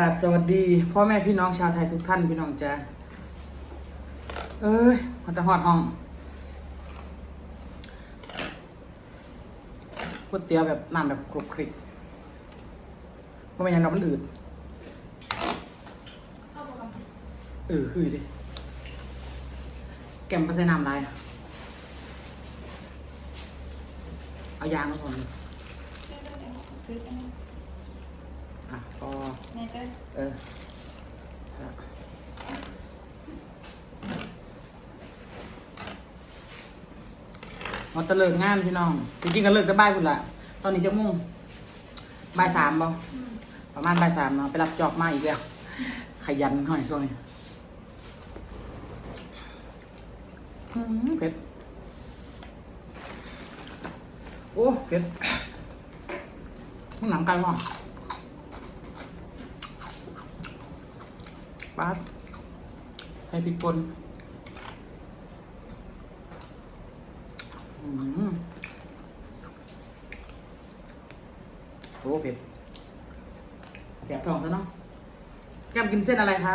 ราบสวัสดีพ่อแม่พี่น้องชาวไทยทุกท่านพี่น้องจ้าเอ้ยมันจะหอดห้องก๋วยเตี๋ยวแบบน้ำแบบคลุบกคลิกเพราะไม่งั้นเรามันอืดเออคือดิแกมไปใส่น้ำลายเอายางมาก่อน อะก็เนี่จ้ะเออครับเราจะเลิกงานพี่น้องจริงๆก็เลิกแต่บ่ายพุ่นละตอนนี้จะมุ่งบ่ายสามบ่ประมาณบ่ายสามเนาะไปรับจอบมาอีกแล้วขยันหน่อยช่วงนี้เผ็ดโอ้เผ็ดหนังไก่หอ ปาดใส่พริกป่นอืมโอ้เผ็ดแสบท้องซะเนาะแก้มกินเส้นอะไรคะ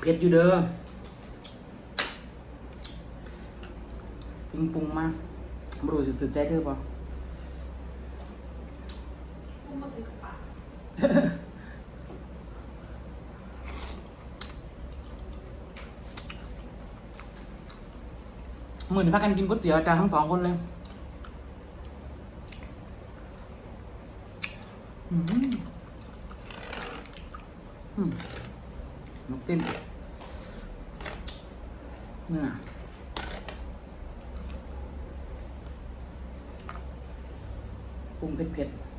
เผ็ดอยู่เด้อปรุงปรุงมาบรู้สึกตื่นใจเธอป่ะ พุ่งมาถึงปาก หมือนพากันกินก๋วยเตี๋ยวอาจารย์ทั้งสองคนเลยอืมอืมนกเต้นเนื้อปรุงเผ็ดๆ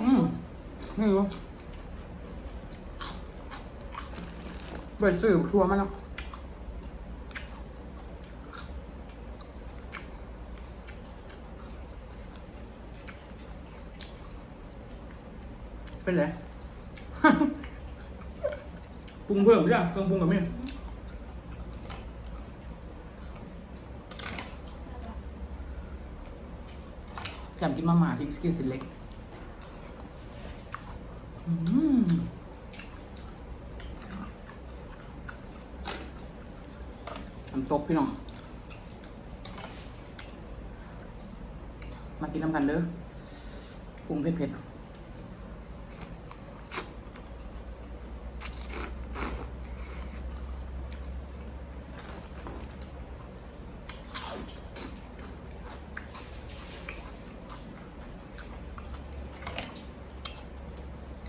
อืมไม่รู้เปิดสื่อทัวร์มาแล้วเป็นไรปรุงเพิ่มหรือยังเครื่องปรุงกับมี่แกมกินมาม่าพริกสกินสิเล็ก อืมน้ำตก พี่น้อง มากินน้ำกันเด้อปรุงเผ็ดๆ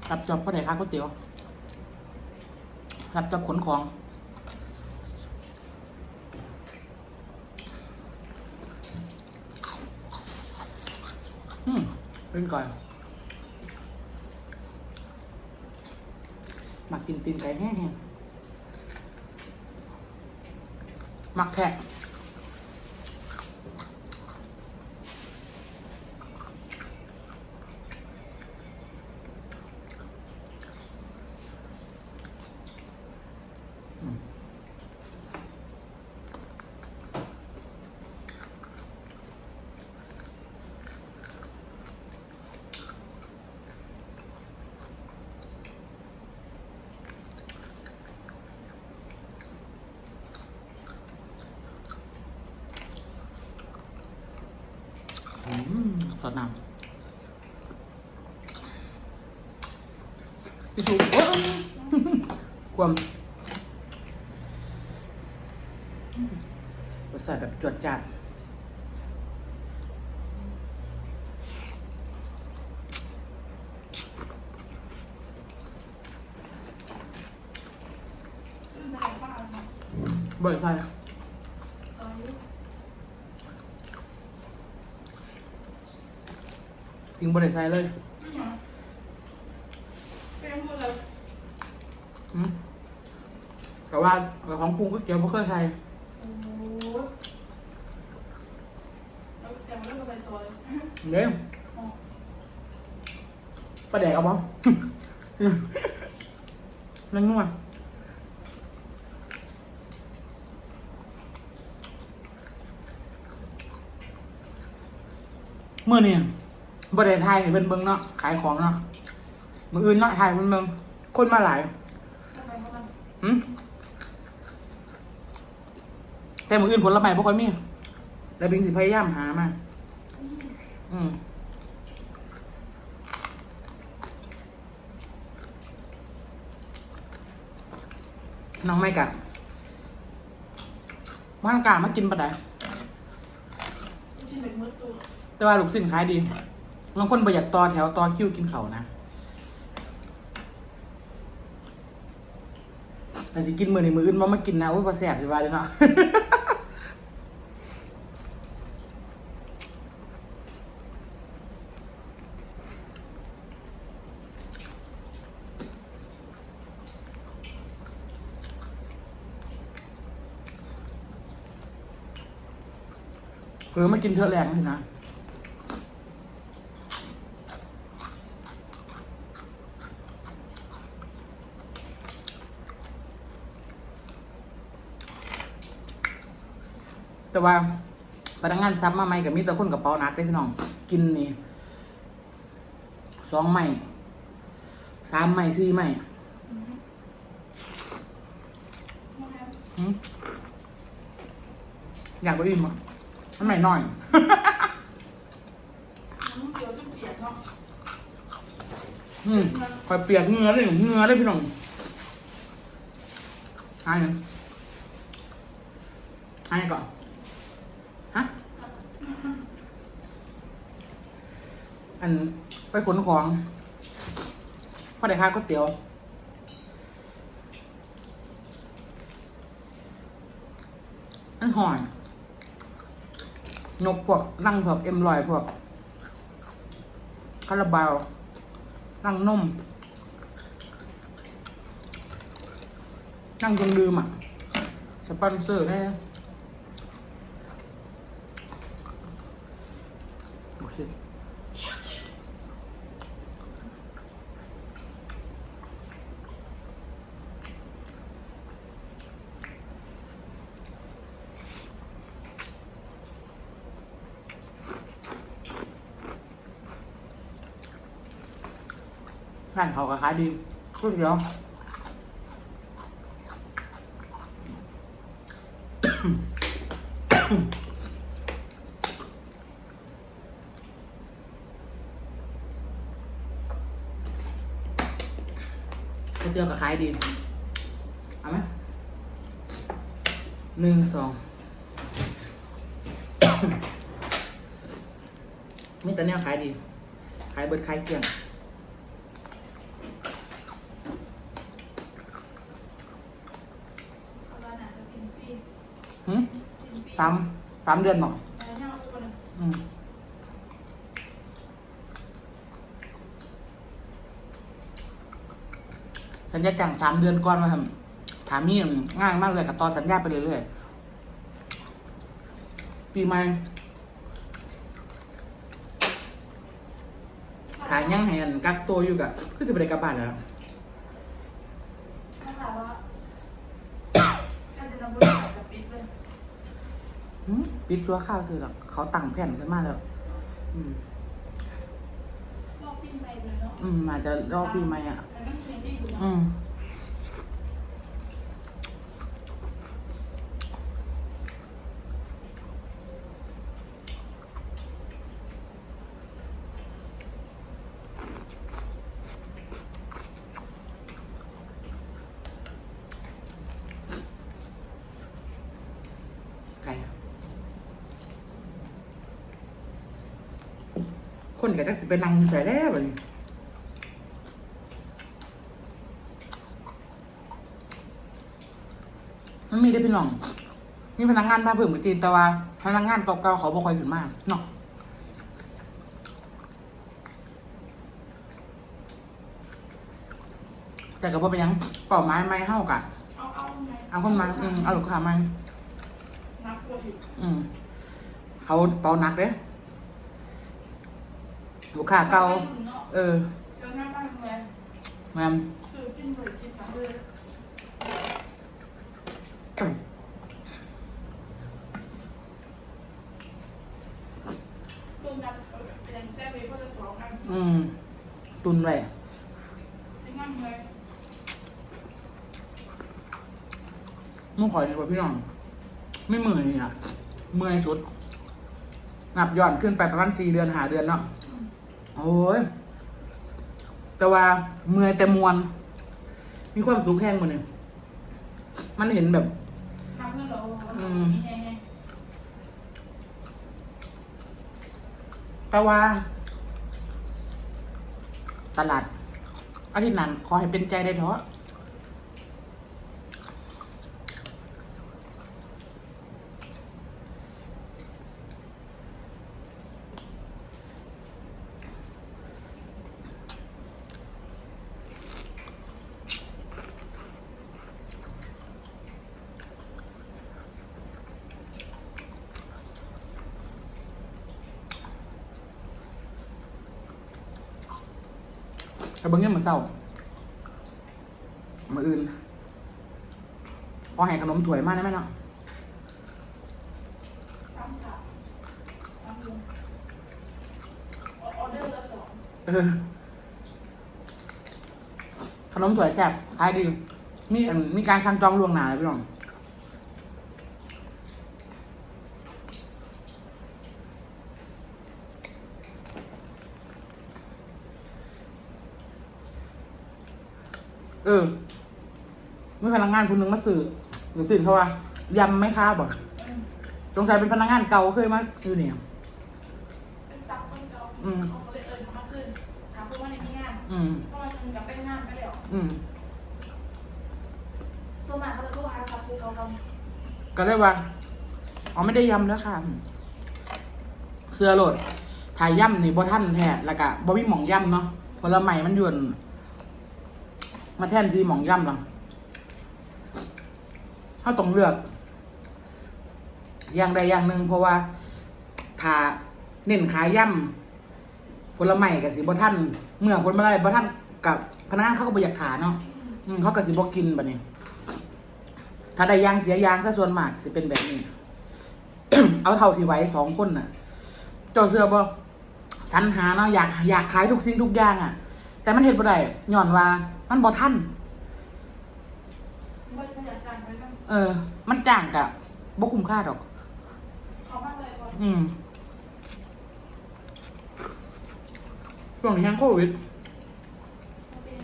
รับจอบพ่อไหนค้าก๋วยเตี๋ยวรับจอบขนของ อื มเป็นก่อนมักกินตีนไก่แห้งๆมักแทะ อืมสดน้ำ พี่ชูโอ้ยความรสชาติแบบจวดจัดมันจะเป็นป้าอะไรนะบ่อยใส่ตอนนี้พิงบ่ได้ใส่เลย กับของปรุงก๋วยเตี๋ยวบ่เคยใส่โอ้โหแล้วแต่มันก็ไปตัวเลยเด้ประแดกเอาบ่ นั่งนวดเมื่อเนี่ยบระเวณไทยเป็นเมืองเนาะขายของเนาะเมืองอื่นเนาะไทยเป็นเมืองคนมาหลายอืม แต่มืออื่นผลไม้บ่ค่อยมีแล้วบิงสิพยายามหามาอืมน้องไม่กะว่างกล้ามากินปะไดำที่เป็นมือตัวแต่ว่าลูกสิ้นขายดีบางคนประหยัดต่อแถวต่อคิวกินเขาวนะ แต่สิกินมือนี่มืออื่นว่ามากินนะอุ้ยพอแสบสิว่าเลยเนาะ เออมากินเถอะแรงสินะแต่ว่าพนักงานซับมาใหม่กับมีแต่คนกับเป๋าหนักได้พี่น้อง กินนี่สองใหม่สามใหม่สี่ใหม่หืมอยากไปอิ่มอะ มันใหม่น้อย น้ำเกลือต้องเปียกเนาะอืมคอยเปียกเหงือเลยเหงือเลยพี่น้องหายยังหายก่อน ฮะ อันไปขนของพอได้ค่าก๋วยเตี๋ยว อันหอย นกพวกนั่งพวกเอ็มลอยพวกคาราบาวนั่งนมนั่งจนลืมอะ สปอนเซอร์ได้โอเคานเขาก็ขายดีก๋วยเตี๋ยวก๋วยเตี๋ยวก็ขายดีเอาไหมหนึ่งสองมีแต่แนวขายดี ขายเบิดขายเกลี่ยง เอาละนะจะสินปี หืม สินปีสามสามเดือนหรอแล้วเนี่ยเอาคนอืมสัญญาจ้างสามเดือนก่อนมาทำถามนี่ง่ายมากเลยกับตอนสัญญาไปเรื่อยๆปีใหม่ขายยังให้อันกักตัวอยู่กะก็จะไปได้กลับบ้านแล้ว ปิดชัวข้าวซื้อหรอกเขาตั้งแผ่นขึ้นมาแล้ว อืมรอบปีใหม่เลยเนาะอืมอาจจะรอบปีใหม่อะแล้วก็ยังดีอยู่เนาะอืม คนก็จะสิไปนั่งใส่แล้วบัดนี้มันมีได้พี่น้อง มีพนักงานมาเพิ่มกับจีนแต่ว่า พนักงานเก่าๆเขาบ่ค่อยขึ้นมากเนาะแต่ก็บ่เป็นหยังเป่าไม้ไม้เฮ้ากะ เอาเอาไงเอาคนมาอืมเอาลูกค้ามานับตัวอีกอืม เขาเป่าหนักเด้ ลูกค้าเก่าเออเดี๋ยวหน้าบ้านเลยแม่มซื้อกินเลยกินมาเลยเอ้ยตัวนับเออนไว้เลยมึงขอดีกว่าพี่น้อง ไม่เมื่อยนี่ะเมื่อยสุด นับย้อนขึ้นไปประมาณสี่เดือนหาเดือนเนาะ โอ้ยแต่ว่าเมื่อยแต่มวน มีความสุขแห้งหมดเลยมันเห็นแบบ ทำเงินเราอืม แน่แต่ว่า ตลาดอาทิตย์นั้นขอให้เป็นใจได้เถอะ แต่เบิ่งเงี้ยมือเศร้ามืออื่นขอให้ขนมถ้วยมากได้ไหมเนาะขนมถ้วยแซ่บขายดี มีมีการสั่งจองล่วงหน้าเลยพี่น้อง เออเมื่อพนักงานคนหนึ่งมาสื่อหรือสื่อเขาว่ายำไม่ค้าบอกอืมสงสัยเป็นพนักงานเก่าเคยมาอยู่เนี่ยเป็นซับคนเก่าอืมเขาเลยเอิญมาขึ้นถามเพื่อนว่าในที่งานอืมเพราะว่ามันจะเป็นงานไปแล้วอืมส่วนมากเขาจะโทรหาซับผู้เขาทก็เลยว่าอ๋อไม่ได้ยำแล้วค่ะ เสื้อโหลดถ่ายย่ำนี่บ่ท่านแท้แล้วก็บ่มีหม่องย่ำเนาะผลไม้มันยวน มาแทนที่หมองย่ำหรอเขาต้องเลือก อย่างใดอย่างหนึ่งเพราะว่า ถ้าเน้นขายย่ำผลไม้กับสิบ่ท่านเมื่อผลไม้บ่ท่านกับพนักงานเขาก็บ่อยากขาเนาะอืมเขาก็สิบ่กินบัดนี้ถ้าได้ยางเสียยางซะส่วนมากสิเป็นแบบนี้ เอาเท่าที่ไหว้สองคนน่ะเจ้าเสือบ่สรรหาเนาะอยากอยากขายทุกสิ่งทุกอย่างอะ แต่มันเห็นบ่ได้ย้อนว่า มันบ่ทันำไม่ไม่อยากจ้างไปนั่งเออ มันจ้างกะบ่คุ้มค่าดอกเขามากเลยก่อนอืมช่วงนี้ยังโควิดเขาเป็น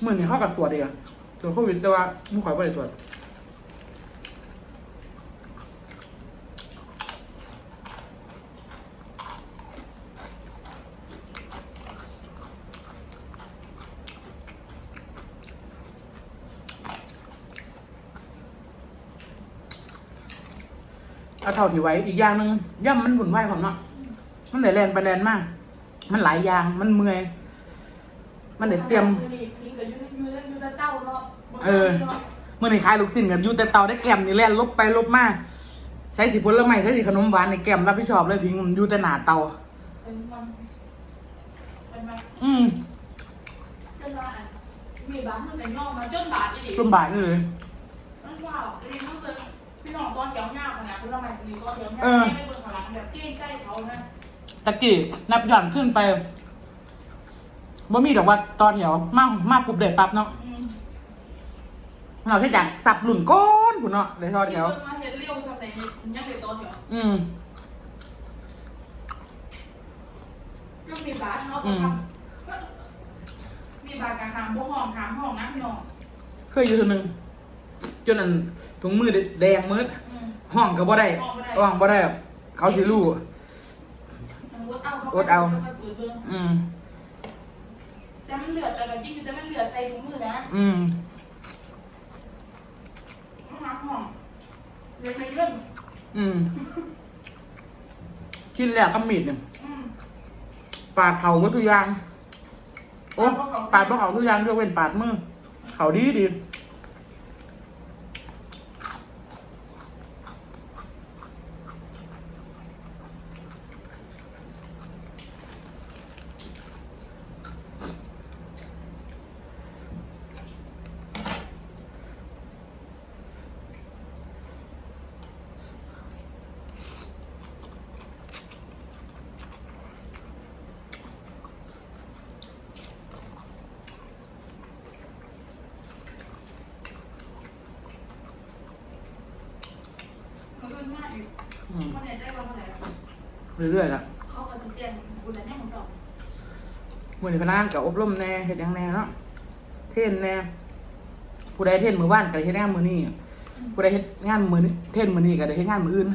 เหมือนนี่เข้ากับตรวจเดีอะตรวจโควิดแต่ว่ามึงขอยบ่ได้ตรวจ เอาเท่าที่ไหว้อีกอย่างหนึ่งย่ำมันหุ่นไหวายผมเนาะมันไหลแลนไปแลนมาก มันหลายอย่างมันเมื่อย มันเดี๋ยวเตรียมทิ้งกับยูยูยูจะเต้าเนาะเออเมื่อในขายลูกสิ้นกันอยู่แต่เตาได้แกมนี่แล่นลบไปลบมาใช้สีผลไม้ใช้สีขนมหวานในแกมรับผิดชอบเลยพิงมันอยู่แต่หนาเตาเป็นมันเป็นมันอืมจนว่าอันมีบ้านมันเป็นนอกมาจนบาทอีหลีลำบากเลยมันว่าอีหลีมันคือ พี่น้องตอนเดียวหน้าขนาดพี่น้องใหม่มีตอนเดียวหน้าเออไม่เบิ่งข้างหลังแบบเจ๊งใจเขานะตะกี้นับหย่อนขึ้นไปบ่มีดอกว่าตอนเหี่ยวมามาปุ๊บเด็ดปั๊บเนาะอืมเราแค่อยากสับหลุ่นก้อนคุณเนาะเลยทอดแถวที่เบิ่งมาเห็นเลี้ยวสำเร็จยังเป็นตอนเดียวอืมก็มีบ้านเขาอืก็มทำมีบ้านกลางหามพวกห้องหามห้องนะพี่น้อง เคยอยู่ตัวหนึ่งจนอัน ถุงมือแดงมืดอืมห้องก็บ่ได้ห้องบ่ได้ห้องบ่ได้หรอกเขาสิรู้มันวดเอาเขาวดเอาไปเปิดเบิ่งอืมแต่มันเหลือดแต่ละจริงแต่มันเหลือดใส่ถุงมือนะอืมมันหามห้องเลยไม่เริ่มอืมชิ้นแรกก็มีดเนี่ยอืมปาดเขาวัตถุกอยาง โอ้ปาดเพราะเขาทุกอย่างยกเว้นปาดมือ เขาดีดี เรื่อยๆละเขาก็จะแจ้งบุญแน่ของสองมือนี้พนักงานกับอบรมแน่เฮ็ดหยังแน่เนาะเทศนแน่ผู้ใดเทศนมือว่านก็ได้เฮ็ดงานมือนี้ผู้ใดเฮ็ดงานมือนี้เทศนมือนี้ก็ได้เฮ็ดงานมืออื่น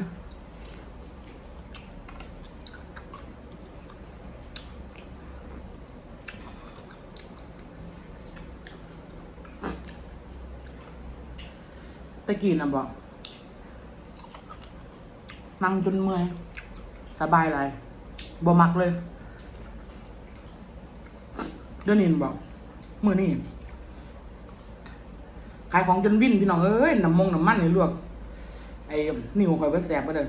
ตะกี้น่ะบอกนั่งจนเมื่อย สบายไรบ่มักเลย เดือนนี้บอกมือนี่ขายของจนวิ่นพี่น้องเอ้ยน้ำมงน้ำมันนี่ลวกไอ้นิ้วข่อยไปแสบไปเดิน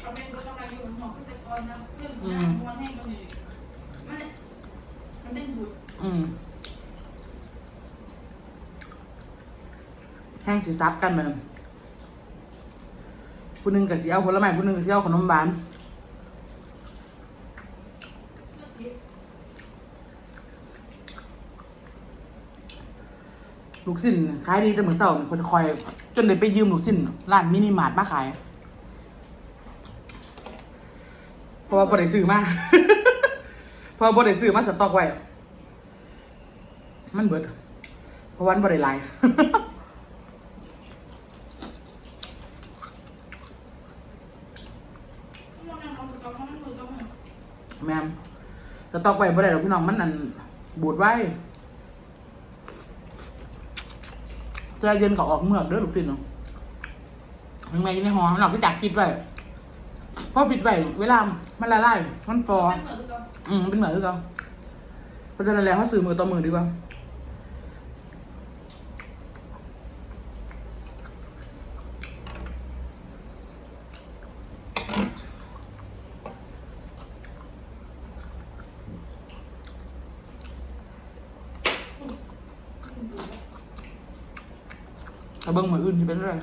คอมเมนต์ก็ต้องมาอยู่หอขึ้นแต่ก่อนนะเรื่องงานม้วนแห้งก็มีมันมันเด้งบุด อืม แห้งสีซับกันไปผู้หนึ่งกับสีเอาผลไม้ผู้หนึ่งกับสีเอาขนมหวานลูกสิ้นขายดีแต่เหมือนเสาร์คนคอย จนเลยไปยืมลูกสิ้นร้านมินิมาร์ทมาขายเพราะว่าบ่ได้ซื้อมาเพราะบ่ได้ซื้อมาสต็อกไว้ มันเบิด เพราะวันบ่ได้หลาย ลองนั่งเอามือกับมันมือกับมือ แม่นสต็อกไว้บ่ได้หรอกพี่น้องมันอันบูดไว้ใจเย็นก็ออกเมือกเด้อลูกสิ้นเนาะยังไงอยู่ในหอมันออกที่จากกิดไว้เพราะฟิตไว้เวลามันละลายมันฟอมันเหมือนกับอืมเป็นเหมือนกันเพราะฉะนั้นแล้วเขาสื่อมือต่อมือดีกว่า ถ้าเบิ้งมืออื่นจะเป็นอะไร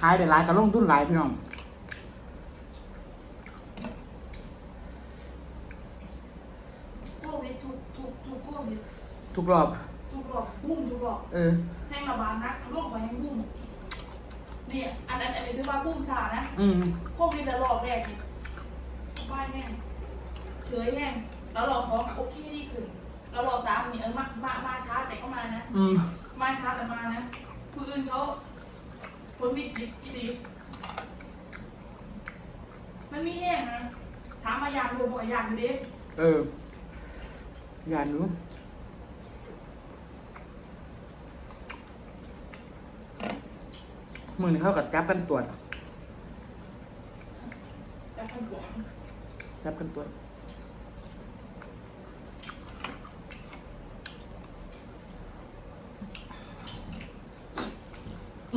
ขายได้หลายก็ลงทุนหลายพี่น้องโควิดทุกทุกทุกโควิดทุกรอบ ทุกรอบบุ้มทุกรอบเออ แห้งระบาดนักโรคของแห้งบุ้มนี่อันนั้นอันนี้ถือว่าบุ้มซานะอืมโควิดแล้วรอบแรกนี่สบายแห้งเฉยแห้งแล้วรอบสองอะโอเค ดีขึ้นแล้วรอบสามนี่เออมามามาช้าแต่ก็มานะ อืมมาช้าแต่มานะผู้อื่นเขาคนวิกฤตอีดีมันมีแห้งนะถามมาอยากรวมบอกอยากอยู่เด้เอออย่ารู้มือนี่เขากับจับกันตรวจแต่คนหัวจับกันตรวจ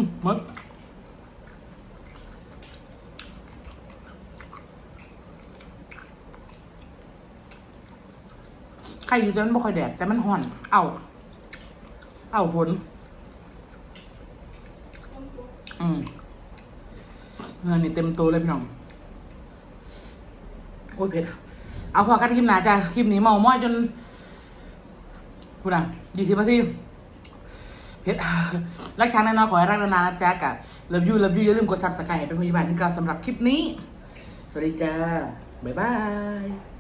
มหมดใครอยู่แต่มันบ่ค่อยแดดแต่มันห่อน เอา เอาฝน อืมเงินนี่เต็มตัวเลยพี่น้อง โอ้ยเผ็ด เอาพอกันคลิปหนาจ้ะ คลิปนี้เมาม้อยจนพูดอะยี่สิบนาทีเผ็ด รักช้าแน่นอนขอให้รักนานๆนะจ๊ะกับเลิฟยูเลิฟยูอย่าลืมกดซับสไครต์เป็นพยาบาลที่เก่าสำหรับคลิปนี้ สวัสดีจ้า บ๊ายบาย